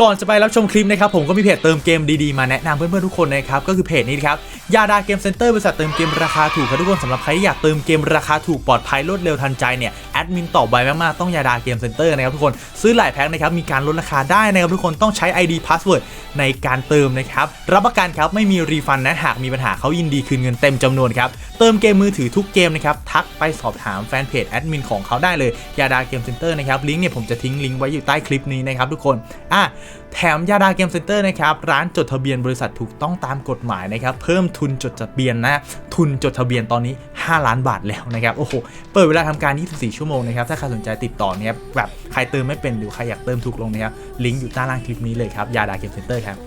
ก่อนจะไปรับชมคลิปนะครับผมก็มีเพจเติมเกมดีๆมาแนะนำเพื่อนๆทุกคนนะครับก็คือเพจนี้ครับยาดาเกมเซ็นเตอร์บริษัทเติมเกมราคาถูกครับทุกคนสำหรับใครที่อยากเติมเกมราคาถูกปลอดภัยรวดเร็วทันใจเนี่ยแอดมินตอบไวมากๆต้องยาดาเกมเซ็นเตอร์นะครับทุกคนซื้อหลายแพ็คนะครับมีการลดราคาได้นะครับทุกคนต้องใช้ ID Password ในการเติมนะครับรับประกันครับไม่มีรีฟันนะหากมีปัญหาเขายินดีคืนเงินเต็มจำนวนครับเติมเกมมือถือทุกเกมนะครับทักไปสอบถามแฟนเพจแอดมินของเขาได้เลยยาดาเกมเซ็นเตอร์นะครับลิงก์เนี่ยผมจะทิ้งลิงก์ไว้อยู่ใต้คลิปนี้นะครับทุกคนอะแถมยาดาเกมเซ็นเตอร์นะครับร้านจดทะเบียนบริษัทถูกต้องตามกฎหมายนะครับเพิ่มทุนจดทะเบียนนะทุนจดทะเบียนตอนนี้ 5 ล้านบาทแล้วนะครับโอ้โหเปิดเวลาทำการ 24 ชั่วโมงนะครับ ถ้าใครสนใจติดต่อเนี่ยแบบใครเติมไม่เป็นหรือใครอยากเติมถูกลงนะครับลิงก์อยู่ใต้ล่างคลิปนี้เลยครับยาดาเกมเซ็นเตอร์ครับ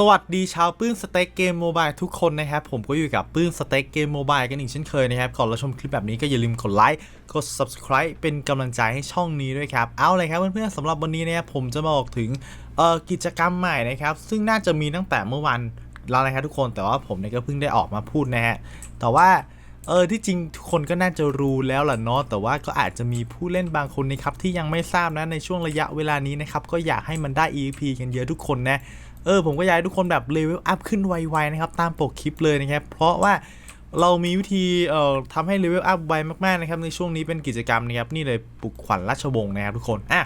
สวัสดีชาวปื้นสเต็กเกมโมบายทุกคนนะครับ ผมก็อยู่กับปื้นสเต็กเกมโมบายกันอีกเช่นเคยนะครับ ก่อนเราชมคลิปแบบนี้ก็อย่าลืมกดไลค์กด subscribe เป็นกำลังใจให้ช่องนี้ด้วยครับ เอาเลยครับเพื่อนๆสำหรับวันนี้นะครับผมจะมาบอกถึงกิจกรรมใหม่นะครับ ซึ่งน่าจะมีตั้งแต่เมื่อวันแล้วนะครับทุกคนแต่ว่าผมเนี่ยก็เพิ่งได้ออกมาพูดนะฮะแต่ว่าเออที่จริงทุกคนก็น่าจะรู้แล้วล่ะเนาะแต่ว่าก็อาจจะมีผู้เล่นบางคนนะครับที่ยังไม่ทราบนะในช่วงระยะเวลานี้นะครับก็อยากให้มันได้ EP กันเยอะทุกคนนะ เออผมก็อยากให้ทุกคนแบบเลเวลอัพขึ้นไวๆนะครับตามปกคลิปเลยนะครับเพราะว่าเรามีวิธีเอ่อทำให้เลเวลอัพไวมากๆนะครับในช่วงนี้เป็นกิจกรรมนะครับนี่เลยปลุกขวัญราชวงศ์นะครับทุกคนอะ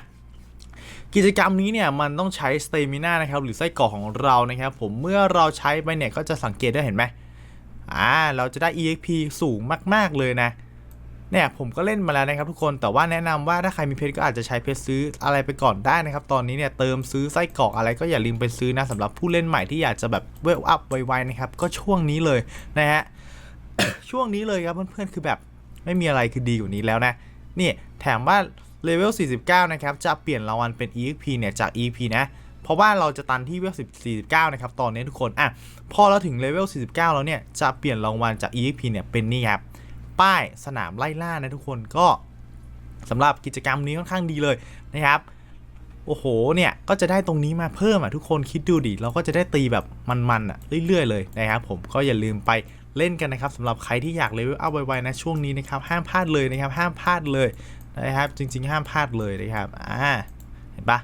กิจกรรมนี้เนี่ยมันต้องใช้สเตมิน่านะครับหรือไส้กรอกของเรานะครับผมเมื่อเราใช้ไปเนี่ยก็จะสังเกตได้เห็นไหมอ่าเราจะได้ EXP สูงมากๆเลยนะ เนี่ยผมก็เล่นมาแล้วนะครับทุกคนแต่ว่าแนะนำว่าถ้าใครมีเพชรก็อาจจะใช้เพชรซื้ออะไรไปก่อนได้นะครับตอนนี้เนี่ยเติมซื้อไส้กรอกอะไรก็อย่าลืมไปซื้อนะสำหรับผู้เล่นใหม่ที่อยากจะแบบเวลอัพไวๆนะครับก็ช่วงนี้เลยนะฮะช่วงนี้เลยครับเพื่อนๆคือแบบไม่มีอะไรคือดีกว่านี้แล้วนะนี่แถมว่าเลเวล 49 นะครับ จะเปลี่ยนรางวัลเป็น EXP เนี่ยจาก EP นะ เพราะว่าเราจะตันที่เลเวล49 นะครับ ตอนนี้ทุกคน อะ พอเราถึงเลเวล 49 แล้วเนี่ย จะเปลี่ยนรางวัลจาก EXP เนี่ย เป็นนี่ครับ ป้ายสนามไล่ล่านะทุกคนก็สำหรับกิจกรรมนี้ค่อนข้างดีเลยนะครับโอ้โหเนี่ยก็จะได้ตรงนี้มาเพิ่มอะทุกคนคิดดูดิเราก็จะได้ตีแบบมันๆอะเรื่อยๆเลยนะครับผมก็อย่าลืมไปเล่นกันนะครับสำหรับใครที่อยากเลเวลอัพไวๆนะช่วงนี้นะครับห้ามพลาดเลยนะครับห้ามพลาดเลยนะครับจริง ๆ ห้ามพลาดเลยนะครับอ่าเห็นปะ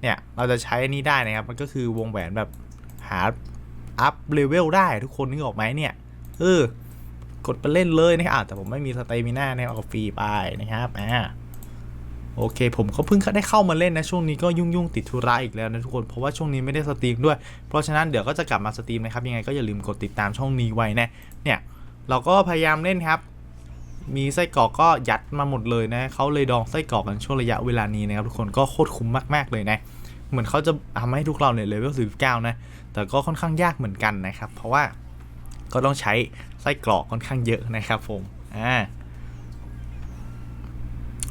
เนี่ยเราจะใช้นนี้ได้นะครับมันก็คือวงแหวนแบบหาอัพเลเวลได้ทุกคนนึกออกไหมเนี่ยเออ กดไปเล่นเลยนะครับแต่ผมไม่มีสเตมิน่านะครับเอาฟรีไปนะครับอ่าโอเค ผมก็เพิ่งได้เข้ามาเล่นนะ ช่วงนี้ก็ยุ่งๆติดธุระอีกแล้วนะทุกคน เพราะว่าช่วงนี้ไม่ได้สตรีมด้วย เพราะฉะนั้นเดี๋ยวก็จะกลับมาสตรีมนะครับ ยังไงก็อย่าลืมกดติดตามช่องนี้ไว้นะ เนี่ยเราก็พยายามเล่นครับ มีไส้กรอกก็ยัดมาหมดเลยนะเขาเลยดองไส้กรอกกันช่วงระยะเวลานี้นะครับทุกคนก็โคตรคุ้มมาก ๆเลยนะ เหมือนเขาจะทำให้ทุกเราเนี่ยเลเวล49นะ แต่ก็ค่อนข้างยากเหมือนกันนะครับ เพราะว่า ก็ต้องใช้ไส้กรอกค่อนข้างเยอะนะครับผมอ่า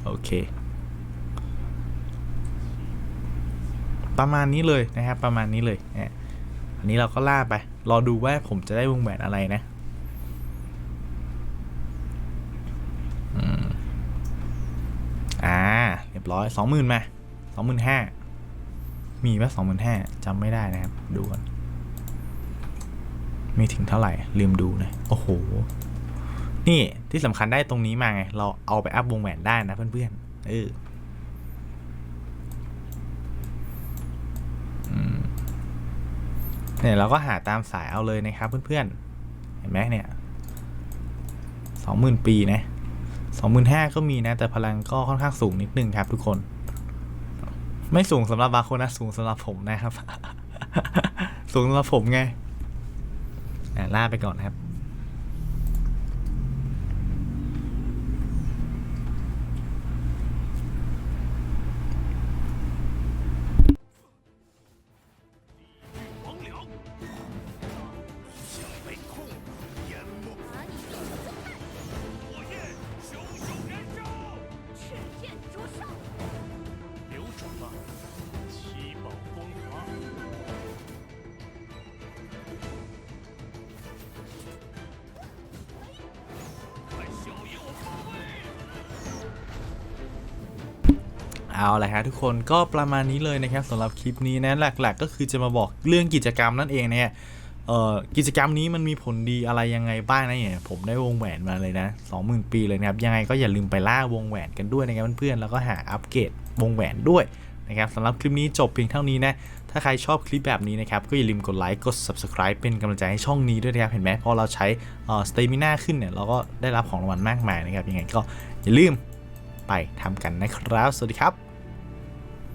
โอเค ประมาณนี้เลยนะครับประมาณนี้เลยนี่ยอันนี้เราก็ล่าไป รอดูว่าผมจะได้วงแหวนอะไรนะอืมอ่า เรียบร้อยสองหมื่นมาสองหมื่นห้ามีไหมสองหมื่นห้าจำไม่ได้นะครับ ดูกัน มีถึงเท่าไหร่ ลืมดูนะโอ้โห นี่ที่สำคัญได้ตรงนี้มาไง เราเอาไปอัพวงแหวนได้นะเพื่อนๆเออเนี่ยเราก็หาตามสายเอาเลยนะครับเพื่อนๆ เห็นไหมเนี่ยสองหมื่นปีนะสองหมื่นห้าก็มีนะ แต่พลังก็ค่อนข้างสูงนิดนึงครับทุกคน ไม่สูงสำหรับบางคนนะ สูงสำหรับผมนะครับ สูงสำหรับผมไง ล่าไปก่อนครับ เอาละฮะทุกคนก็ประมาณนี้เลยนะครับสำหรับคลิปนี้นะหลัก ๆ ก็คือจะมาบอกเรื่องกิจกรรมนั่นเองนะฮะเอ่อกิจกรรมนี้มันมีผลดีอะไรยังไงบ้างนะเนี่ยผมได้วงแหวนมาเลยนะ20,000 ปีเลยนะครับยังไงก็อย่าลืมไปล่าวงแหวนกันด้วยนะครับเพื่อนๆแล้วก็หาอัปเกรดวงแหวนด้วยนะครับสำหรับคลิปนี้จบเพียงเท่านี้นะถ้าใครชอบคลิปแบบนี้นะครับก็อย่าลืมกดไลค์กด subscribe เป็นกำลังใจให้ช่องนี้ด้วยนะครับเห็นไหมพอเราใช้สเตมิน่าขึ้นเนี่ยเราก็ได้รับของรางวัลมากมายนะครับยังไงก็อย่าลืมไปทำกันนะครับ สวัสดีครับ